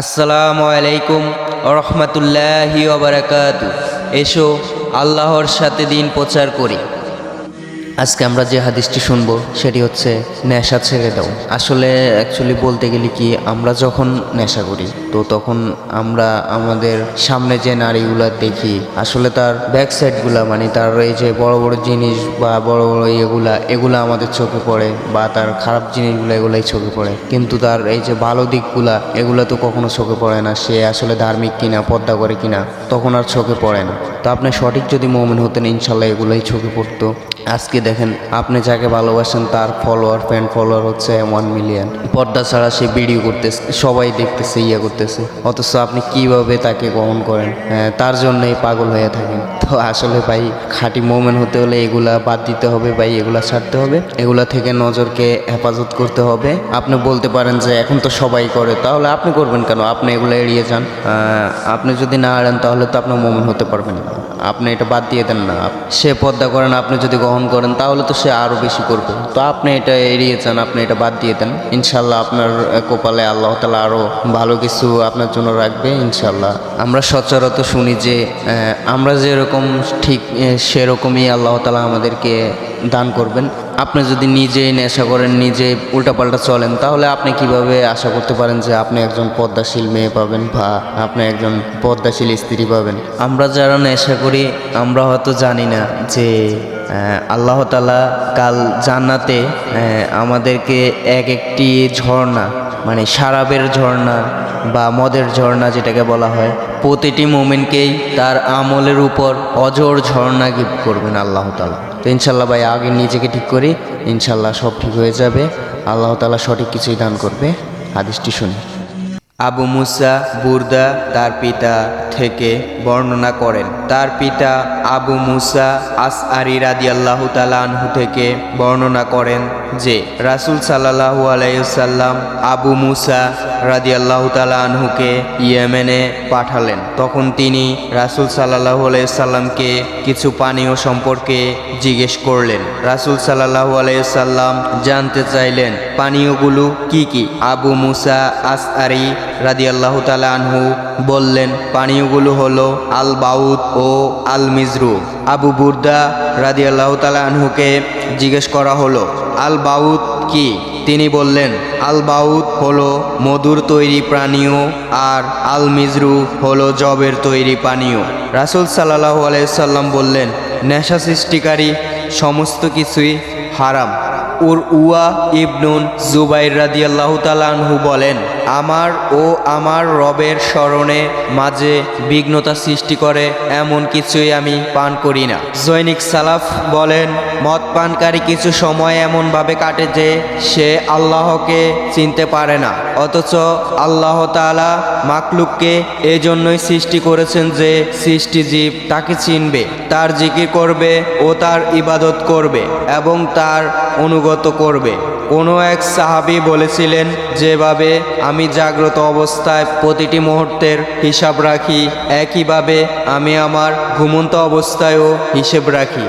আসসালামু আলাইকুম রহমতুল্লাহি ওবরাকাত এসো আল্লাহর সাথে দিন প্রচার করি। আজকে আমরা যে হাদিসটি শুনব, সেটি হচ্ছে নেশা ছেড়ে দাও। আসলে অ্যাকচুয়ালি বলতে গেলে কি, আমরা যখন নেশা করি, তো তখন আমরা আমাদের সামনে যে নারীগুলা দেখি, আসলে তার ব্যাক সাইডগুলা মানে তার এই যে বড় বড় জিনিস বা বড় বড় এগুলা এগুলা আমাদের চোখে পড়ে বা তার খারাপ জিনিসগুলো এগুলাই চোখে পড়ে। কিন্তু তার এই যে ভালো দিকগুলা, এগুলো তো কখনো চোখে পড়ে না, সে আসলে ধার্মিক কিনা পদ্মা করে কিনা, তখন আর চোখে পড়ে না। তো আপনি সঠিক যদি মোমেন হতেন, ইনশাল্লাহ এগুলোই চোখে পড়তো। আজকে দেখেন আপনি যাকে ভালোবাসেন তার ফলোয়ার ফ্যান ফলোয়ার হচ্ছে ওয়ান মিলিয়ন পর্দা ছাড়া সে ভিডিও করতেছে সবাই দেখতেছে ইয়ে করতেছে। অথচ আপনি কীভাবে তাকে গ্রহণ করেন? হ্যাঁ, তার জন্যই পাগল হয়ে থাকেন। তো আসলে ভাই খাঁটি মোমেন হতে হলে এগুলা বাদ দিতে হবে ভাই এগুলা ছাড়তে হবে। এগুলা থেকে নজরকে হেফাজত করতে হবে। আপনি বলতে পারেন যে এখন তো সবাই করে তাহলে আপনি করবেন কেন? আপনি এগুলো এড়িয়ে যান। আপনি যদি না আড়েন তাহলে তো আপনার মোমেন হতে পারবেন না। আপনি এটা বাদ দিয়ে দেন না। সে পদ্মা করেন, আপনি যদি গ্রহণ করেন, তাহলে তো সে আরও বেশি করবে। তো আপনি এটা এড়িয়ে যান, আপনি এটা বাদ দিয়ে দেন। ইনশাল্লাহ আপনার কপালে আল্লাহ তালা আরও ভালো কিছু আপনার জন্য রাখবে ইনশাল্লাহ আমরা সচরাচর শুনি যে আমরা যেরকম ঠিক সেরকমই আল্লাহ তালা আমাদেরকে দান করবেন। আপনি যদি নিজেই নেশা করেন, নিজে উল্টাপাল্টা চলেন, তাহলে আপনি কীভাবে আশা করতে পারেন যে আপনি একজন পদ্মাশীল মেয়ে পাবেন বা আপনি একজন পদ্মাশীল স্ত্রী পাবেন? আমরা যারা নেশা করি, আমরা হয়তো জানি না যে আল্লাহ তালা কাল জান্নাতে আমাদেরকে এক একটি ঝর্ণা মানে সারাবের ঝর্ণা বা মদের ঝর্ণা যেটাকে বলা হয়, প্রতিটি মোমেন্টকেই তার আমলের উপর অজর ঝর্ণা গিফট করবেন আল্লাহ তালা তো ইনশাল্লাহ ভাই, আগে নিজেকে ঠিক করি ইনশাল্লাহ সব ঠিক হয়ে যাবে। আল্লাহ তালা সঠিক কিছুই দান করবে। হাদিসটি শুনি। আবু মুসা, বুরদা তার পিতা থেকে বর্ণনা করেন। তার পিতা আবু মুসা আস আরি রাদি আল্লাহ আনহু থেকে বর্ণনা করেন যে, রাসুল সাল্লাহু আলাইসাল্লাম আবু মুসা রাদি আল্লাহ আনহুকে ইয়েমেনে পাঠালেন। তখন তিনি রাসুল সাল্লাহু আলাইসাল্লামকে কিছু পানীয় সম্পর্কে জিজ্ঞেস করলেন। রাসুল সাল্লাহু আলাইসাল্লাম জানতে চাইলেন, পানীয়গুলো কি কি? আবু মুসা আস আরি রাদি আল্লাহ আনহু বললেন, পানীয়গুলো হলো আল বাউদ ও আল মিজরু আবু বুর্দা রাদি আল্লাহ আনহুকে জিজ্ঞেস করা হলো আল বাউদ কি? তিনি বললেন আল বাউদ হলো মধুর তৈরি পানীয় আর আল মিজরু হলো জবের তৈরি পানীয়। রাসুল সাল্লাহ আলাইসাল্লাম বললেন, নেশা সৃষ্টিকারী সমস্ত কিছুই হারাম। উর উয়া ইবনুন জুবাইর রাদিয়াল্লাহু তালানহু বলেন, আমার ও আমার রবের স্মরণে মাঝে বিঘ্নতা সৃষ্টি করে, এমন কিছুই আমি পান করি না। জৈনিক সালাফ বলেন, মদ পানকারী কিছু সময় এমনভাবে কাটে যে সে আল্লাহকে চিনতে পারে না। অথচ আল্লাহ তাআলা মাকলুককে এই জন্যই সৃষ্টি করেছেন যে সৃষ্টিজীব তাকে চিনবে, তার জিকির করবে ও তার ইবাদত করবে এবং তার অনুগত করবে। কোনো এক সাহাবি বলেছিলেন, যেভাবে আমি জাগ্রত অবস্থায় প্রতিটি মুহূর্তের হিসাব রাখি, একইভাবে আমি আমার ঘুমন্ত অবস্থায়ও হিসেব রাখি।